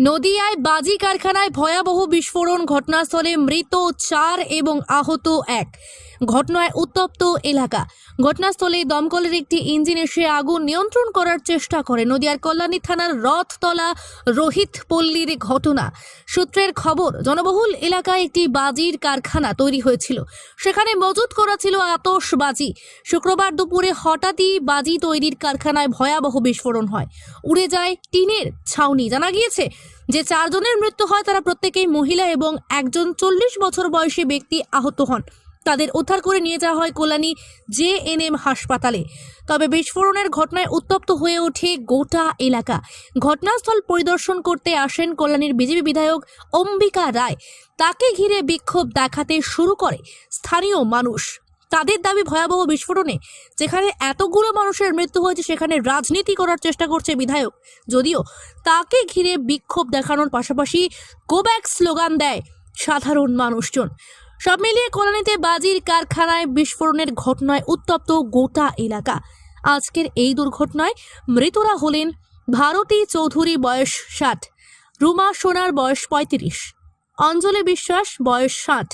নদিয়ায় বাজি কারখানায় ভয়াবহ বিস্ফোরণ, ঘটনাস্থলে মৃত চার এবং আহত এক। ঘটনায় উত্তপ্ত এলাকা। ঘটনাস্থলে দমকলের একটি ইঞ্জিন এসে আগুন নিয়ন্ত্রণ করার চেষ্টা করে। নদিয়ার কল্যাণী থানার রথতলা রোহিত পল্লীর ঘটনা। সূত্রের খবর, জনবহুল এলাকায় একটি বাজির কারখানা তৈরি হয়েছিল। সেখানে মজুত করা ছিল আতশবাজি। শুক্রবার দুপুরে হঠাৎই বাজি তৈরির কারখানায় ভয়াবহ বিস্ফোরণ হয়। উড়ে যায় টিনের ছাউনি। জানা গিয়েছে যে চারজনের মৃত্যু হয়, তারা প্রত্যেকেই মহিলা এবং একজন চল্লিশ বছর বয়সী ব্যক্তি আহত হন। তাদের উদ্ধার করে নিয়ে যাওয়া হয় কল্যাণী জে এন এম হাসপাতালে। তবে বিস্ফোরণের ঘটনায় উত্তপ্ত হয়ে ওঠে গোটা এলাকা। ঘটনাস্থল পরিদর্শন করতে আসেন কল্যাণীর বিজেপি বিধায়ক অম্বিকা রায়। তাকে ঘিরে বিক্ষোভ দেখাতে শুরু করে স্থানীয় মানুষ। তাদের দাবি ভয়াবহ বিস্ফোরণে, যেখানে এতগুলো মানুষের মৃত্যু হয়েছে, সেখানে রাজনীতি করার চেষ্টা করছে বিধায়ক। যদিও তাকে ঘিরে বিক্ষোভ দেখানোর পাশাপাশি গোব্যাক স্লোগান দেয়, সাধারণ মানুষজন। সব মিলিয়ে কলোনিতে বাজির কারখানায় বিস্ফোরণের ঘটনায় উত্তপ্ত গোটা এলাকা। আজকের এই দুর্ঘটনায় মৃতরা হলেন ভারতী চৌধুরী, বয়স ষাট, রুমা সোনার, বয়স পঁয়ত্রিশ, অঞ্জলি বিশ্বাস, বয়স ষাট।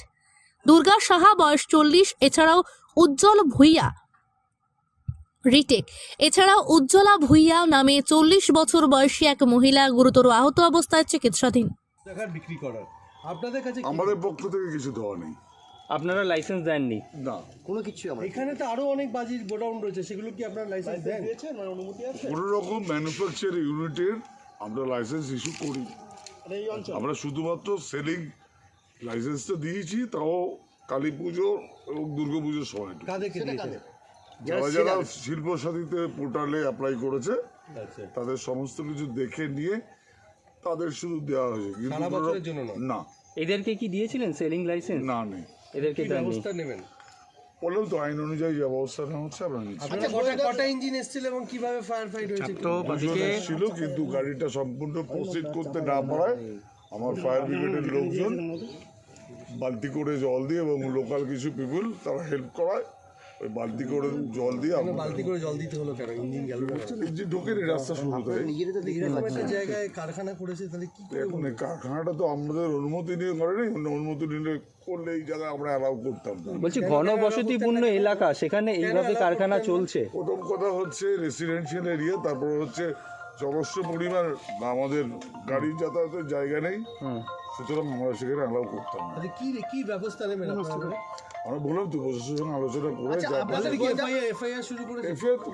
দুর্গা সাহা বয়স চল্লিশ এছাড়াও উজ্জ্বল ভুইয়া। রিটেক। এছাড়াও উজ্জ্বলা ভুইয়া নামে চল্লিশ বছর বয়সী এক মহিলা গুরুতর আহত অবস্থায় চিকিৎসাধীন। বিক্রি করার। আপনাদের কাছে কি- আমাদের পক্ষ থেকে কিছু দেওয়া নেই। আপনারা লাইসেন্স দেননি। না। কোনো কিছু আমার এখানে তো আরও অনেক বাজির গোডাউন রয়েছে সেগুলো কি আপনার লাইসেন্স দেন? দিয়েছেন মানে অনুমতি আছে? কোনো রকম ম্যানুফ্যাকচার ইউনিটের আমরা লাইসেন্স ইস্যু করি। আমরা শুধুমাত্র সেলিং লাইসেন্সটা দিয়েছি তাও কালী পুজো এবং দুর্গা পুজোর কাদেরকে দিয়েছেন? যারা যারা শিল্প সাথীতে পোর্টালে অ্যাপ্লাই করেছে আচ্ছা। তাদের সমস্ত কিছু দেখে নিয়ে তাদের শুধু দেওয়া হয়েছে। কিন্তু? না। এদেরকে কি দিয়েছিলেন সেলিং লাইসেন্স না নেই। এদেরকে ব্যবস্থা নেবেন? বলেও তো আইন অনুযায়ী যে ব্যবস্থা নেওয়া হচ্ছে আমরা নিচ্ছি। আপনার কটা কটা ইঞ্জিন এসেছিল এবং কীভাবে ফায়ার ফাইট হয়েছে ছিল কিন্তু গাড়িটা সম্পূর্ণ প্রসিড করতে না পারায় আমার ফায়ার ব্রিগেডের লোকজন বালতি করে জল দিয়ে এবং লোকাল কিছু পিপুল তারা হেল্প করায়। ওই বালতি করে জল দিয়ে আমরা বালতি করে জল দিতে হলো কেন? ইঞ্জিন গেল না যে ঢোকেনি রাস্তা শুরুতে নিজেরা তো দেখতে এরকম একটা জায়গায় কারখানা করেছে তাহলে কি করে এখন এই কারখানাটা তো আমাদের অনুমতি নিয়ে করেনি অনুমতি নিলে করলে এই জায়গায় আমরা অ্যালাউ করতাম বলছি ঘনবসতিপূর্ণ এলাকা সেখানে এইভাবে কারখানা চলছে। প্রথম কথা হচ্ছে রেসিডেন্সিয়াল এরিয়া তারপর হচ্ছে যথেষ্ট পরিমাণ আমাদের গাড়ি যাতায়াতের জায়গা নেই হুম। সুতরাং আমরা সেখানে অ্যালাউ করতাম না। কি কি ব্যবস্থা নেবেন আপনারা? আমরা বললাম তো প্রশাসনের সঙ্গে আলোচনা করে আচ্ছা এফআইআর শুরু এফআইআর তো